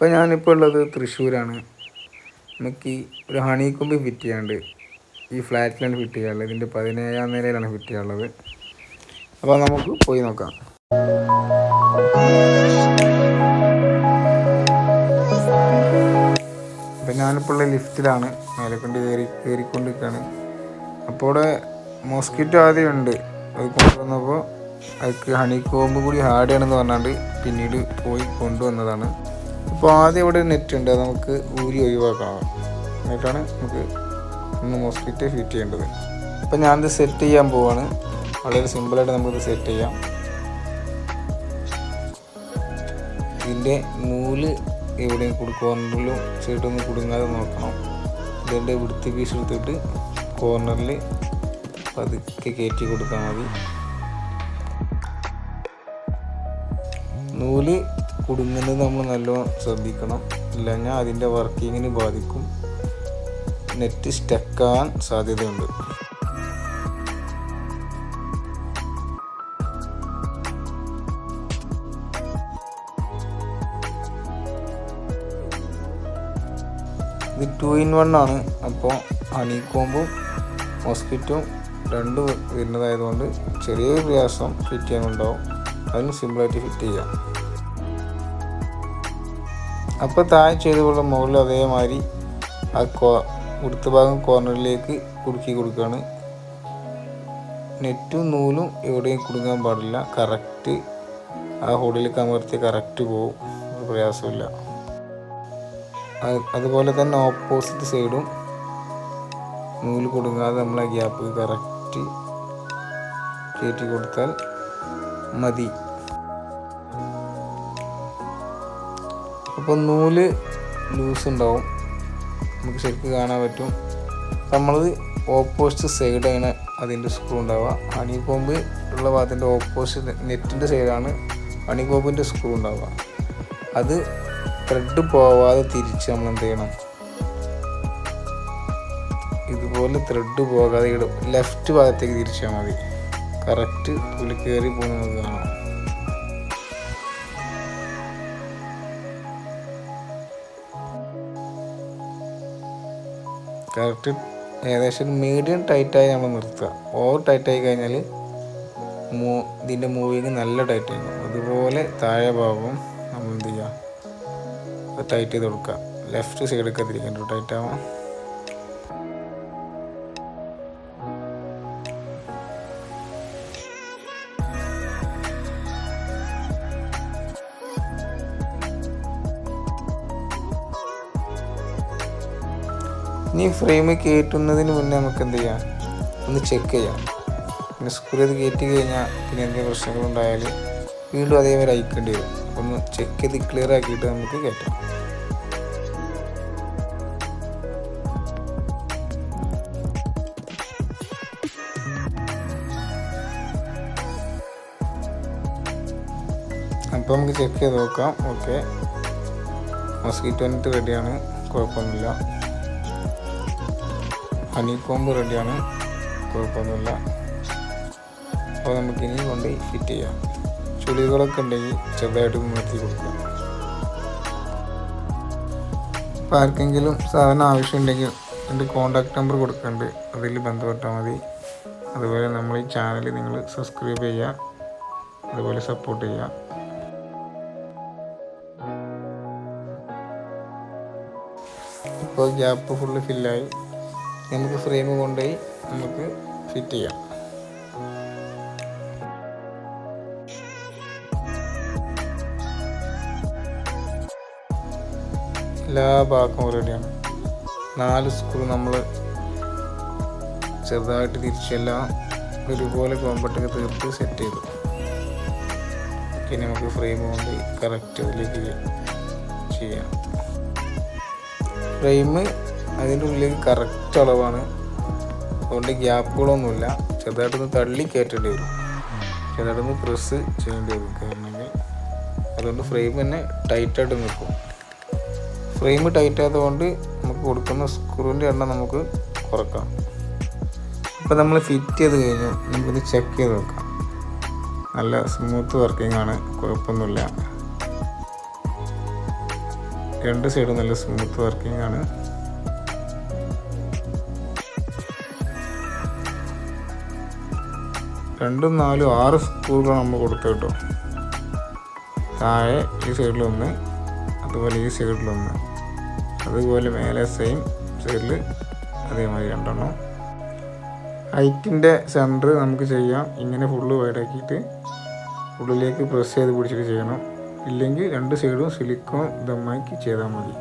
ഇപ്പോൾ ഞാനിപ്പോൾ ഉള്ളത് തൃശ്ശൂരാണ്. നമുക്ക് ഈ ഒരു ഹണി കൊമ്പ് ഫിറ്റ് ചെയ്യാണ്ട് ഈ ഫ്ലാറ്റിലാണ് ഫിറ്റ് ചെയ്യാനുള്ളത് ഇതിന്റെ പതിനേഴാം നിലയിലാണ് ഫിറ്റ് ചെയ്യാനുള്ളത് അപ്പോൾ നമുക്ക് പോയി നോക്കാം. അപ്പം ഞാനിപ്പോൾ ഉള്ള ലിഫ്റ്റിലാണ്. മേലെ കൊണ്ട് കയറി കയറിക്കൊണ്ടിരിക്കുകയാണ്. അപ്പോൾ ഇവിടെ മോസ്കിറ്റോ ആദ്യം ഉണ്ട്. അത് കൊണ്ടുവന്നപ്പോൾ അതിക്ക് ഹണി കോമ്പ് കൂടി ഹാർഡ് ആണെന്ന് പറഞ്ഞാണ്ട് പിന്നീട് പോയി കൊണ്ടുവന്നതാണ്. അപ്പോൾ ആദ്യം ഇവിടെ നെറ്റ് ഉണ്ട്. നമുക്ക് ഊരി ഒഴിവാക്കണം എന്നിട്ടാണ് നമുക്ക് ഒന്ന് മോസ്കിറ്റ് ഫിറ്റ് ചെയ്യേണ്ടത്. അപ്പോൾ ഞാനിത് സെറ്റ് ചെയ്യാൻ പോവാണ്. വളരെ സിമ്പിളായിട്ട് നമുക്കിത് സെറ്റ് ചെയ്യാം. ഇതിന്റെ നൂൽ എവിടെയും കൊടുക്കുവാണെങ്കിലും സൈഡൊന്നും കുടുങ്ങാതെ നോക്കണം. ഇതിന്റെ വൃത്തി പീസ് എടുത്തിട്ട് കോർണറിൽ പതുക്കെ കയറ്റി കൊടുത്താൽ മതി. നൂൽ കുടുങ്ങുന്നത് നമ്മൾ നല്ലോണം ശ്രദ്ധിക്കണം. ഇല്ലെങ്കിൽ അതിന്റെ വർക്കിങ്ങിന് ബാധിക്കും. നെറ്റ് സ്റ്റക്കാൻ സാധ്യതയുണ്ട്. ഇത് ടു ഇൻ വൺ ആണ്. അപ്പോൾ ഹണി കോമ്പും മോസ്കിറ്റും രണ്ടും വരുന്നതായതുകൊണ്ട് ചെറിയൊരു പ്രയാസം ഫിറ്റ് ചെയ്യാനുണ്ടാവും. അതിന് സിമ്പിളായിട്ട് ഫിറ്റ് ചെയ്യാം. അപ്പോൾ താഴെ ചെയ്തുകൊള്ള മുകളിൽ അതേമാതിരി ആ കോ ഉടുത്ത ഭാഗം കോർണറിലേക്ക് കുടുക്കി കൊടുക്കുകയാണ്. നെറ്റും നൂലും എവിടെയും കുടുങ്ങാൻ പാടില്ല. കറക്റ്റ് ആ ഹോളിലേക്ക് അമർത്തി കറക്റ്റ് പോവും. ഒരു പ്രയാസമില്ല അതുപോലെ തന്നെ ഓപ്പോസിറ്റ് സൈഡും നൂൽ കൊടുങ്ങാതെ നമ്മൾ ആ ഗ്യാപ്പ് കറക്റ്റ് കയറ്റി കൊടുത്താൽ മതി. അപ്പോൾ നൂൽ ലൂസ് ഉണ്ടാവും. നമുക്ക് ശരിക്കും കാണാൻ പറ്റും. നമ്മളത് ഓപ്പോസിറ്റ് സൈഡാണ് അതിന്റെ സ്ക്രൂ ഉണ്ടാവുക. ഹണി കോമ്പ് ഉള്ള ഭാഗത്തിന്റെ ഓപ്പോസിറ്റ് നെറ്റിന്റെ സൈഡാണ് ഹണി കോമ്പിന്റെ സ്ക്രൂ ഉണ്ടാവുക. അത് ത്രെഡ് പോവാതെ തിരിച്ച് നമ്മൾ എന്ത് ചെയ്യണം? ഇതുപോലെ ത്രെഡ് പോകാതെ ഇടും. ലെഫ്റ്റ് ഭാഗത്തേക്ക് തിരിച്ചാൽ മതി. കറക്റ്റ് പുലിക്കേറി പോകുന്നത് കാണാം. കറക്റ്റ് ഏകദേശം മീഡിയം ടൈറ്റായി നമ്മൾ നിർത്തുക. ഓവർ ടൈറ്റായി കഴിഞ്ഞാൽ മൂ ഇതിന്റെ മൂവിങ് നല്ല ടൈറ്റ് ആയിരിക്കും അതുപോലെ താഴെ ഭാഗവും നമ്മൾ എന്ത് ചെയ്യുക? ടൈറ്റ് ചെയ്ത് കൊടുക്കുക. ലെഫ്റ്റ് സൈഡ് തിരിക്കേണ്ട ടൈറ്റ് ആവാം. ഇനി ഫ്രെയിം കയറ്റുന്നതിന് മുന്നേ നമുക്ക് എന്ത് ചെയ്യാം? ഒന്ന് ചെക്ക് ചെയ്യാം. പിന്നെ സ്ക്രൂ ഇത് കയറ്റി കഴിഞ്ഞാൽ പിന്നെ എന്തെങ്കിലും പ്രശ്നങ്ങളുണ്ടായാൽ വീണ്ടും അതേപോലെ അയക്കേണ്ടി വരും. ഒന്ന് ചെക്ക് ചെയ്ത് ക്ലിയർ ആക്കിയിട്ട് നമുക്ക് കയറ്റാം അപ്പോൾ നമുക്ക് ചെക്ക് ചെയ്ത് നോക്കാം. ഓക്കെ മോസ്കിറ്റോ നെറ്റ് റെഡിയാണ് കുഴപ്പമൊന്നുമില്ല. ഹണി കോമ്പ് റെഡിയാണ്. കുഴപ്പമൊന്നുമില്ല. അപ്പോൾ നമുക്ക് ഇനി കൊണ്ട് ഫിറ്റ് ചെയ്യാം. ചുളികളൊക്കെ ഉണ്ടെങ്കിൽ ചെറുതായിട്ട് നിർത്തി കൊടുക്കാം. അപ്പോൾ ആർക്കെങ്കിലും സാധനം ആവശ്യമുണ്ടെങ്കിൽ എന്റെ കോണ്ടാക്ട് നമ്പർ കൊടുക്കുന്നുണ്ട്. അതിൽ ബന്ധപ്പെട്ടാൽ മതി. അതുപോലെ നമ്മൾ ഈ ചാനൽ നിങ്ങൾ സബ്സ്ക്രൈബ് ചെയ്യുക. അതുപോലെ സപ്പോർട്ട് ചെയ്യുക. ഇപ്പോൾ ഗ്യാപ്പ് ഫുള്ള് ഫില്ലായി നമുക്ക് ഫ്രെയിം കൊണ്ടുപോയി നമുക്ക് ഫിറ്റ് ചെയ്യാം. എല്ലാ ഭാഗവും റെഡിയാണ് നാല് സ്ക്രൂ നമ്മൾ ചെറുതായിട്ട് തിരിച്ചെല്ലാം ഒരുപോലെ കോമ്പട്ടൊക്കെ തീർത്ത് സെറ്റ് ചെയ്തു. ഇനി നമുക്ക് ഫ്രെയിം കൊണ്ട് കറക്റ്റ് അതിലേക്ക് ചെയ്യാം. ഫ്രെയിം അതിന്റെ ഉള്ളിൽ കറക്റ്റ് അളവാണ്. അതുകൊണ്ട് ഗ്യാപ്പുകളൊന്നുമില്ല. ചെറുതായിട്ടൊന്ന് തള്ളി കയറ്റേണ്ടി വരും. ചെറുതായിട്ടൊന്ന് പ്രസ് ചെയ്യേണ്ടി വരും. കയറണമെങ്കിൽ അതുകൊണ്ട് ഫ്രെയിം തന്നെ ടൈറ്റായിട്ട് നിൽക്കും. ഫ്രെയിം ടൈറ്റ് ആയതുകൊണ്ട് നമുക്ക് കൊടുക്കുന്ന സ്ക്രൂവിന്റെ എണ്ണം നമുക്ക് കുറക്കാം. ഇപ്പോൾ നമ്മൾ ഫിറ്റ് ചെയ്ത് കഴിഞ്ഞു നമുക്കിത് ചെക്ക് ചെയ്ത് നോക്കാം. നല്ല സ്മൂത്ത് വർക്കിംഗ് ആണ്. കുഴപ്പമൊന്നുമില്ല. രണ്ട് സൈഡും നല്ല സ്മൂത്ത് വർക്കിംഗ് ആണ്. രണ്ടും നാലും ആറ് സ്ക്രൂകളാണ് നമ്മൾ കൊടുത്തത് കേട്ടോ. താഴെ ഈ സൈഡിലൊന്ന് അതുപോലെ ഈ സൈഡിലൊന്ന് അതുപോലെ മേലെ സെയിം സൈഡിൽ അതേമാതിരി രണ്ടെണ്ണം. ഹൈറ്റിന്റെ സെന്റർ നമുക്ക് ചെയ്യാം. ഇങ്ങനെ ഫുള്ള് വൈഡാക്കിയിട്ട് ഉള്ളിലേക്ക് പ്രസ് ചെയ്ത് പിടിച്ചിട്ട് ചെയ്യണം. ഇല്ലെങ്കിൽ രണ്ട് സൈഡും സിലിക്കോൺ ദമ്മാക്കി ചെയ്താൽ മതി.